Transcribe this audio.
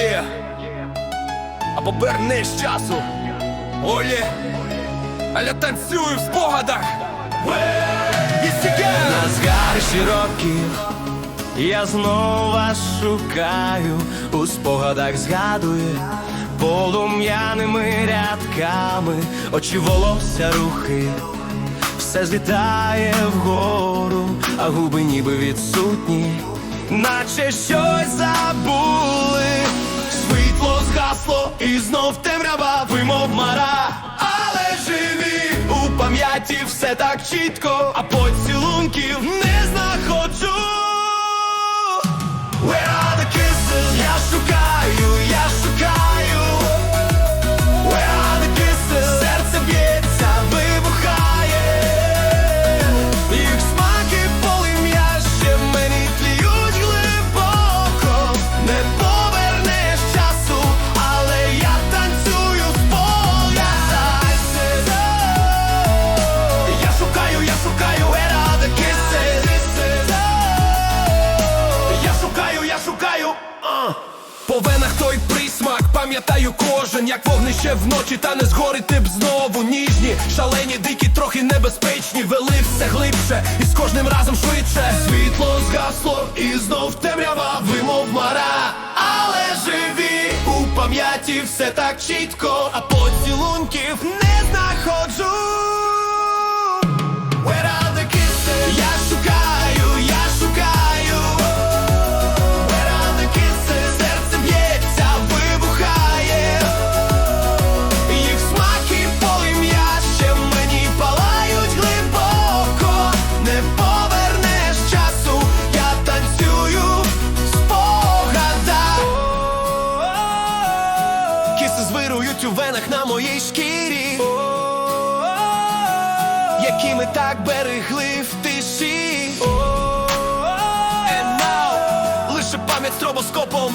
Є. Або берни з часу. Олі. А я танцюю в спогадах. На згари широкі, я знов вас шукаю, у спогадах згадує полум'яними рядками, очі волосся рухи, все злітає вгору, а губи ніби відсутні, наче щось і знов темрява вимов мара, але живі у пам'яті все так чітко, а поцілунків не знаходжу. Пам'ятаю кожен, як вогнище вночі, та не згорити б знову ніжні, шалені, дикі, трохи небезпечні, вели все глибше, і з кожним разом швидше. Світло згасло і знов темрява вимов мара, але живі у пам'яті все так чітко, а поцілунків не знаходжу. У венах на моїй шкірі. Які ми так берегли в тиші. And now лише пам'ять стробоскопом.